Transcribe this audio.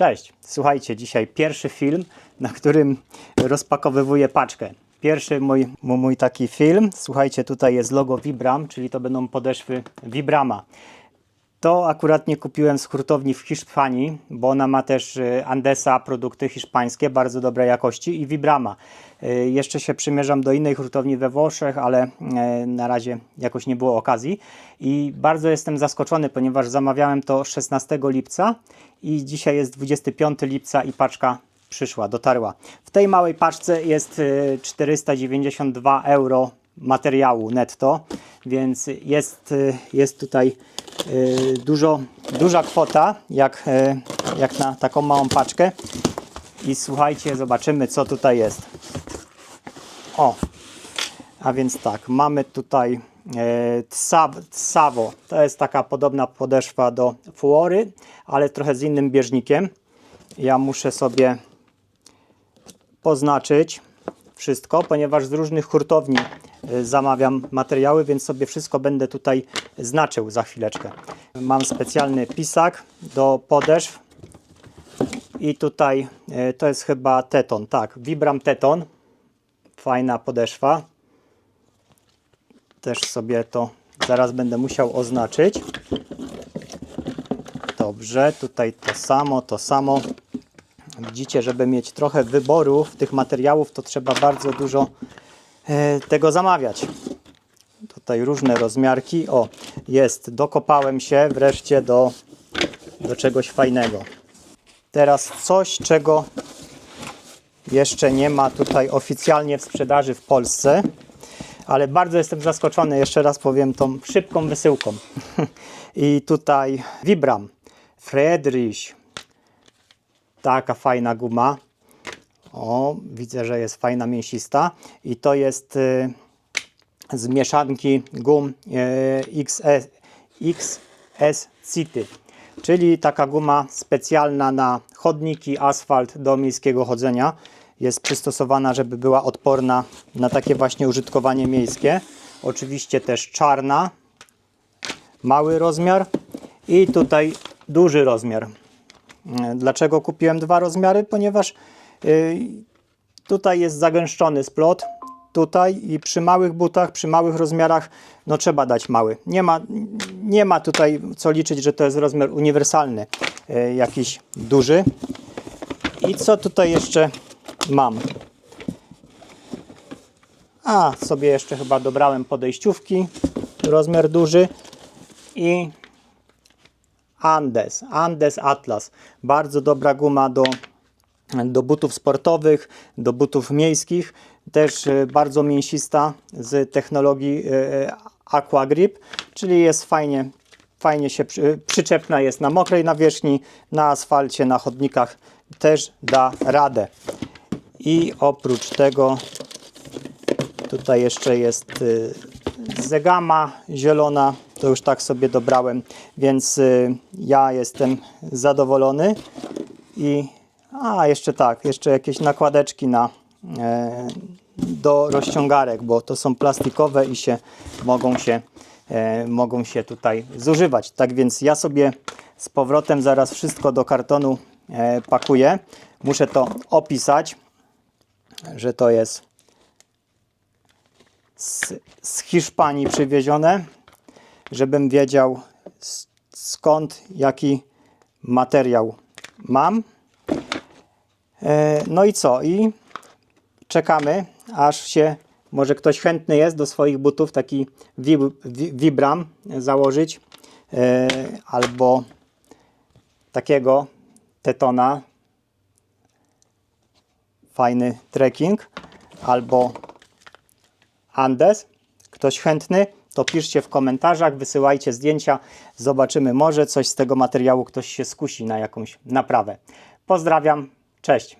Cześć, słuchajcie, dzisiaj pierwszy film, na którym rozpakowywuję paczkę. Pierwszy mój, mój, taki film, słuchajcie, tutaj jest logo Vibram, czyli to będą podeszwy Vibrama. To akurat nie kupiłem z hurtowni w Hiszpanii, bo ona ma też y, Andesa, produkty hiszpańskie, bardzo dobrej jakości i Vibrama. Y, Jeszcze się przymierzam do innej hurtowni we Włoszech, ale e, na razie jakoś nie było okazji. I bardzo jestem zaskoczony, ponieważ zamawiałem to 16 lipca i dzisiaj jest 25 lipca i paczka przyszła, dotarła. W tej małej paczce jest y, 492 euro materiału netto, więc jest, y, jest tutaj y, dużo, duża kwota, jak, y, jak na taką małą paczkę. I słuchajcie, zobaczymy, co tutaj jest. O, a więc tak, mamy tutaj e, Tsav- Tsavo. To jest taka podobna podeszwa do Fuory, ale trochę z innym bieżnikiem. Ja muszę sobie poznaczyć wszystko, ponieważ z różnych hurtowni zamawiam materiały, więc sobie wszystko będę tutaj znaczył za chwileczkę. Mam specjalny pisak do podeszw i tutaj y, to jest chyba Teton, tak, Vibram Teton. Fajna podeszwa. Też sobie to zaraz będę musiał oznaczyć. Dobrze, tutaj to samo, to samo. Widzicie, żeby mieć trochę wyboru w tych materiałów, to trzeba bardzo dużo e, tego zamawiać. Tutaj różne rozmiarki. O, jest, dokopałem się wreszcie do, do czegoś fajnego. Teraz coś, czego jeszcze nie ma tutaj oficjalnie w sprzedaży w Polsce, ale bardzo jestem zaskoczony, jeszcze raz powiem, tą szybką wysyłką. I tutaj Vibram, Friedrich, taka fajna guma. O, widzę, że jest fajna mięsista. I to jest y, z mieszanki gum y, XS, XS City, czyli taka guma specjalna na chodniki, asfalt do miejskiego chodzenia. Jest przystosowana, żeby była odporna na takie właśnie użytkowanie miejskie. Oczywiście też czarna, mały rozmiar i tutaj duży rozmiar. Dlaczego kupiłem dwa rozmiary? Ponieważ tutaj jest zagęszczony splot, tutaj i przy małych butach, przy małych rozmiarach, no trzeba dać mały. Nie ma, nie ma tutaj co liczyć, że to jest rozmiar uniwersalny, y, jakiś duży. I co tutaj jeszcze mam? A, sobie jeszcze chyba dobrałem podejściówki, rozmiar duży i Andes, Andes Atlas. Bardzo dobra guma do, do butów sportowych, do butów miejskich. Też e, bardzo mięsista z technologii e, Aquagrip, czyli jest fajnie, fajnie się przy, przyczepna jest na mokrej nawierzchni, na asfalcie, na chodnikach też da radę. I oprócz tego tutaj jeszcze jest zegama zielona, to już tak sobie dobrałem, więc ja jestem zadowolony. I a jeszcze tak, jeszcze jakieś nakładeczki na e, do rozciągarek, bo to są plastikowe i się mogą się e, mogą się tutaj zużywać. Tak więc ja sobie z powrotem zaraz wszystko do kartonu e, pakuję. Muszę to opisać, że to jest z, z Hiszpanii przywiezione, żebym wiedział skąd jaki materiał mam. E, No i co? I czekamy, aż się może ktoś chętny jest do swoich butów taki wi- Vibram założyć e, albo takiego Tetona fajny trekking albo Andes. Ktoś chętny, to piszcie w komentarzach, wysyłajcie zdjęcia. Zobaczymy, może coś z tego materiału ktoś się skusi na jakąś naprawę. Pozdrawiam, cześć.